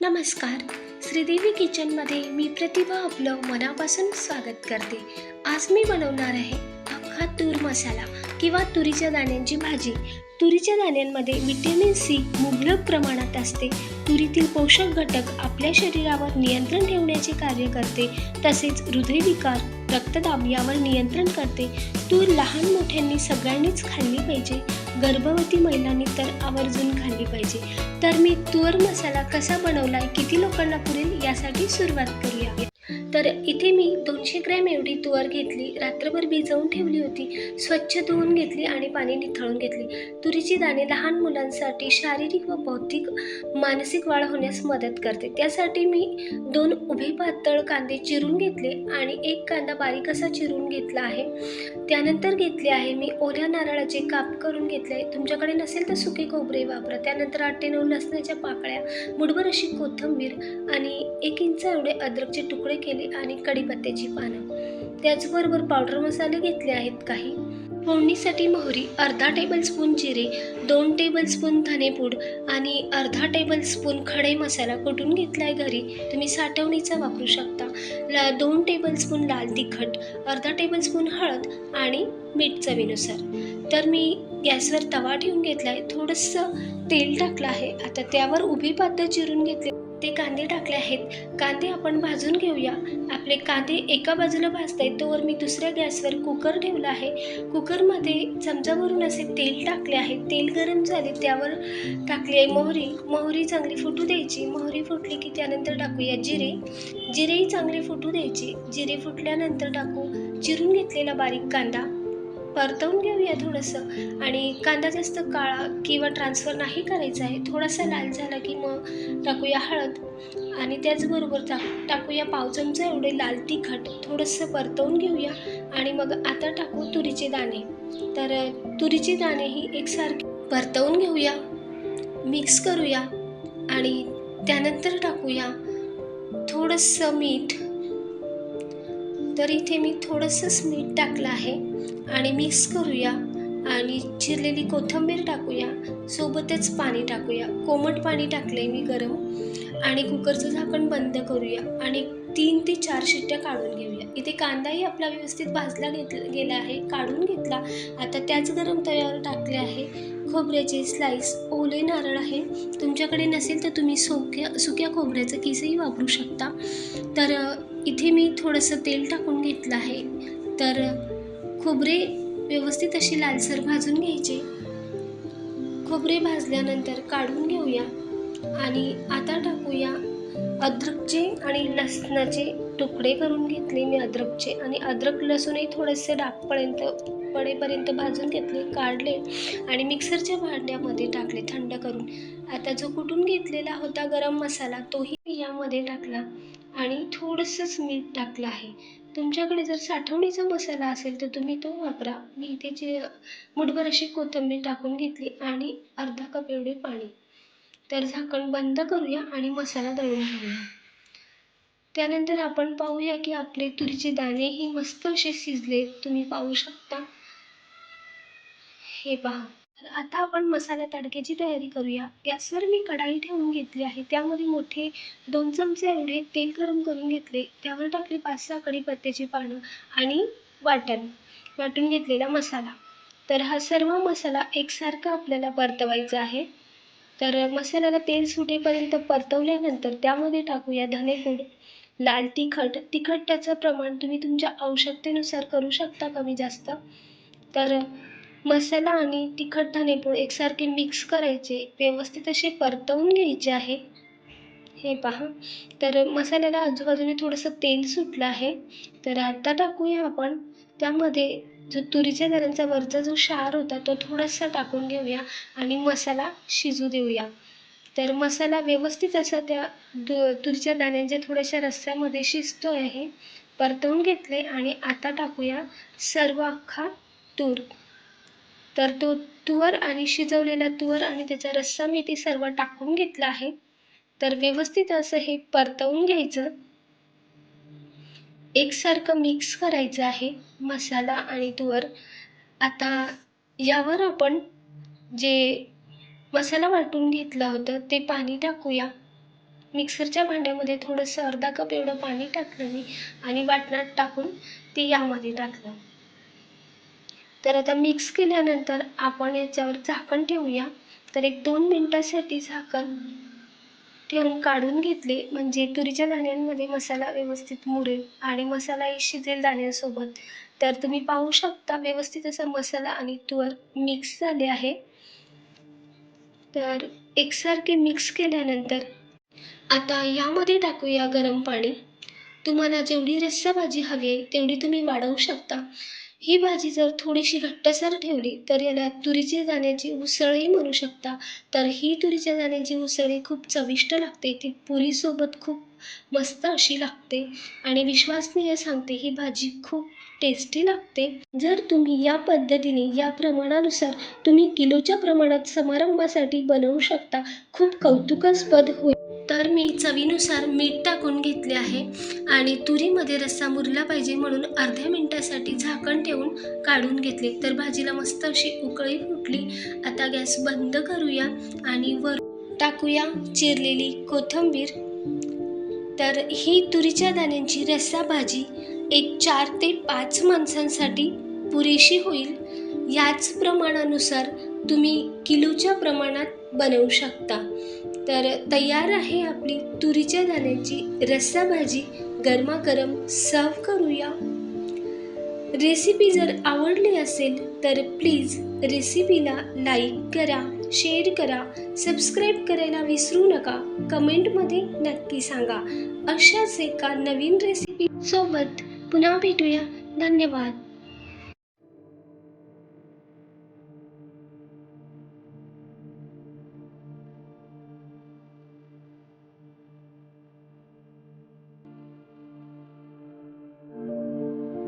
नमस्कार. श्रीदेवी किचनमध्ये मी प्रतिभा आपलं मनापासून स्वागत करते. आज मी बनवणार आहे अख्खा तूर मसाला किंवा तुरीच्या दाण्यांची भाजी. तुरीच्या दाण्यांमध्ये विटॅमिन सी मुबलक प्रमाणात असते. तुरीतील पोषक घटक आपल्या शरीरावर नियंत्रण ठेवण्याचे कार्य करते. तसेच हृदयविकार रक्तदाब यावर नियंत्रण करते. तूर लहान मोठ्यांनी सगळ्यांनीच खाल्ली पाहिजे. गर्भवती महिलांनी तर आवर्जून खाल्ली पाहिजे. तर मी तुवर मसाला कसा बनवला किती लोकांना पुरेल यासाठी सुरुवात करूया. तर इथे मी दोनशे ग्रॅम एवढी तुवर घेतली रात्रभर भिजवून ठेवली होती स्वच्छ धुवून घेतली आणि पाणी निथळून घेतली. तुरीची दाणे लहान मुलांसाठी शारीरिक व बौद्धिक मानसिक वाढ होण्यास मदत करते. त्यासाठी मी दोन उभे पातळ कांदे चिरून घेतले आणि एक कांदा बारीक असा चिरून घेतला आहे. त्यानंतर घेतले आहे मी ओल्या नारळाचे काप करून घेतले. तुमच्याकडे नसेल तर सुके खोबरे वापरा. त्यानंतर आठ ते नऊ लसणाच्या पाकळ्या मुठभर अशी कोथिंबीर आणि एक इंच एवढे अद्रकचे तुकडे केले. आणि कढीपत्त्याची पानं. त्याचबरोबर पावडर मसाले घेतले आहेत काही. फोडणीसाठी मोहरी अर्धा टेबलस्पून जिरे दोन टेबलस्पून धनेपूड आणि अर्धा टेबलस्पून खडे मसाला कुटून घेतला आहे घरी? तुम्ही साठवणीचा वापरू शकता. ला दोन टेबलस्पून लाल तिखट अर्धा टेबलस्पून हळद आणि मीठ चवीनुसार. तर मी गॅसवर तवा ठेवून घेतला आहे थोडंसं तेल टाकलं आहे. आता त्यावर उभी पातळ चिरून घेतली. ते कांदे टाकले आहेत. कांदे आपण भाजून घेऊया. आपले कांदे एका बाजूला भाजत आहेत तोवर मी दुसऱ्या गॅसवर कुकर ठेवला आहे. कुकरमध्ये चमचाभरून असे तेल टाकले आहे. तेल गरम झाले त्यावर टाकली आहे मोहरी. मोहरी चांगली फुटू द्यायची. मोहरी फुटली की त्यानंतर टाकूया जिरे. जिरेही चांगले फुटू द्यायचे. जिरे फुटल्यानंतर टाकू चिरून घेतलेला बारीक कांदा. परतवून घेऊया थोडंसं. आणि कांदा जास्त काळा किंवा ट्रान्सफर नाही करायचा आहे. थोडासा लाल झाला की मग टाकूया हळद. आणि त्याचबरोबर टाक टाकूया पाव चमचा एवढे लाल तिखट. थोडंसं परतवून घेऊया. आणि मग आता टाकू तुरीचे दाणे. तर तुरीचे दाणे ही एकसारखे परतवून घेऊया. मिक्स करूया. आणि त्यानंतर टाकूया थोडंसं मीठ. तर इथे मी थोडंसंच मीठ टाकलं आहे आणि मिक्स करूया आणि चिरलेली कोथिंबीर टाकूया. सोबतच पाणी टाकूया. कोमट पाणी टाकले मी गरम. आणि कुकरचं झाकण बंद करूया आणि तीन ते चार शिट्ट्या काढून घेऊया. इथे कांदाही आपला व्यवस्थित भाजला घेतला गेला आहे. काढून घेतला. आता त्याच गरम तव्यावर टाकले आहे. खोबऱ्याचे स्लाईस ओले नारळ आहे. तुमच्याकडे नसेल तर तुम्ही सोक्या सुक्या खोबऱ्याचं किसही वापरू शकता. तर इथे मी थोडंसं तेल टाकून घेतलं आहे. तर खोबरे व्यवस्थित अशी लालसर भाजून घ्यायचे. खोबरे भाजल्यानंतर काढून घेऊया आणि आता टाकूया अद्रकचे आणि लसणाचे तुकडे करून घेतले मी अद्रकचे आणि अद्रक लसूणही थोडेसे डागपर्यंत पडेपर्यंत भाजून घेतले काढले आणि मिक्सरच्या भांड्यामध्ये टाकले थंड करून. आता जो कुटून घेतलेला होता गरम मसाला तोही यामध्ये टाकला. आणि थोडंसंच मीठ टाकलं आहे. तुमच्याकडे जर साठवणीचा मसाला असेल तर तुम्ही तो वापरा. मी इथे जे मुठभर अशी कोथिंबीर टाकून घेतली आणि अर्धा कप एवढे पाणी. तर झाकण बंद करूया आणि मसाला दळून घेऊया. त्यानंतर आपण पाहूया की आपले तुरीचे दाणेही मस्त असे शिजले. तुम्ही पाहू शकता. हे पहा. तर आता आपण मसाला तडक्याची तयारी करूया. गॅसवर मी कढाई ठेवून घेतली आहे. त्यामध्ये मोठे दोन चमचे एवढे तेल गरम करून घेतले. त्यावर टाकले पाच सहा कढीपत्त्याची पानं आणि वाटण वाटून घेतलेला मसाला. तर हा सर्व मसाला एकसारखा आपल्याला परतवायचा आहे. तर मसाल्याला तेल सुटेपर्यंत परतवल्यानंतर त्यामध्ये टाकूया धनेपूड लाल तिखट. तिखट त्याचं प्रमाण तुम्ही तुमच्या आवश्यकतेनुसार करू शकता कमी जास्त. तर मसाला आणि तिखट धनेपूड एकसारखे मिक्स करायचे. व्यवस्थित असे परतवून घ्यायचे आहे. हे पहा. तर मसाल्याला आजूबाजूने थोडंसं तेल सुटलं आहे. तर आता टाकूया आपण. त्यामध्ये जो तुरीच्या दाण्यांचा वरचा जो क्षार होता तो थोडासा टाकून घेऊया आणि मसाला शिजू देऊया. तर मसाला व्यवस्थित असा त्या दु तुरीच्या दाण्यांच्या थोड्याशा रस्स्यामध्ये शिजतो आहे. परतवून घेतले आणि आता टाकूया सर्व अख्खा तूर. तर तो तुवर आणि शिजवलेला तुवर आणि त्याचा रस्सा मी ते सर्व टाकून घेतला आहे. तर व्यवस्थित असं हे परतवून घ्यायचं. एकसारखं मिक्स करायचं आहे मसाला आणि तुवर. आता यावर आपण जे मसाला वाटून घेतलं होतं ते पाणी टाकूया. मिक्सरच्या भांड्यामध्ये थोडंसं अर्धा कप एवढं पाणी टाकलं मी आणि वाटणात टाकून ते यामध्ये टाकलं. तर आता मिक्स केल्यानंतर आपण याच्यावर झाकण ठेवूया. तर एक दोन मिनटासाठी झाकण ठेवून काढून घेतले. म्हणजे तुरीच्या दाण्यांमध्ये मसाला व्यवस्थित मुरेल आणि मसालाही शिजेल दाण्यासोबत तर तुम्ही पाहू शकता व्यवस्थित असा मसाला आणि तूर मिक्स झाले आहे. तर एकसारखे मिक्स केल्यानंतर आता यामध्ये टाकूया गरम पाणी. तुम्हाला जेवढी रस्सा भाजी हवी आहे तेवढी तुम्ही वाढवू शकता. ही भाजी जर थोडीशी घट्टसर ठेवली तर याला तुरीच्या दाण्याची उसळही म्हणू शकता. तर ही तुरीच्या दाण्याची उसळी खूप चविष्ट लागते. ती पुरीसोबत खूप मस्त अशी लागते. आणि विश्वासनीय सांगते ही भाजी खूप टेस्टी लागते. जर तुम्ही या पद्धतीने या प्रमाणानुसार तुम्ही किलोच्या प्रमाणात समारंभासाठी बनवू शकता खूप कौतुकास्पद होईल. तर मी चवीनुसार मीठ टाकून घेतले आहे आणि तुरीमध्ये रस्सा मुरला पाहिजे म्हणून अर्ध्या मिनटासाठी झाकण ठेवून काढून घेतले. तर भाजीला मस्त अशी उकळी फुटली. आता गॅस बंद करूया आणि वर टाकूया चिरलेली कोथिंबीर. तर ही तुरीच्या दाण्यांची रस्सा भाजी एक चार ते पाच माणसांसाठी पुरेशी होईल. याच प्रमाणानुसार तुम्ही किलोच्या प्रमाणात बनवू शकता. तर तयार आहे आपली तुरीच्या दाण्याची रस्साभाजी. गरमागरम सर्व करूया. रेसिपी जर आवडली असेल तर प्लीज रेसिपीला लाईक करा शेअर करा सबस्क्राईब करायला विसरू नका. कमेंटमध्ये नक्की सांगा. अशाच एका नवीन रेसिपी सोबत पुन्हा भेटूया. धन्यवाद.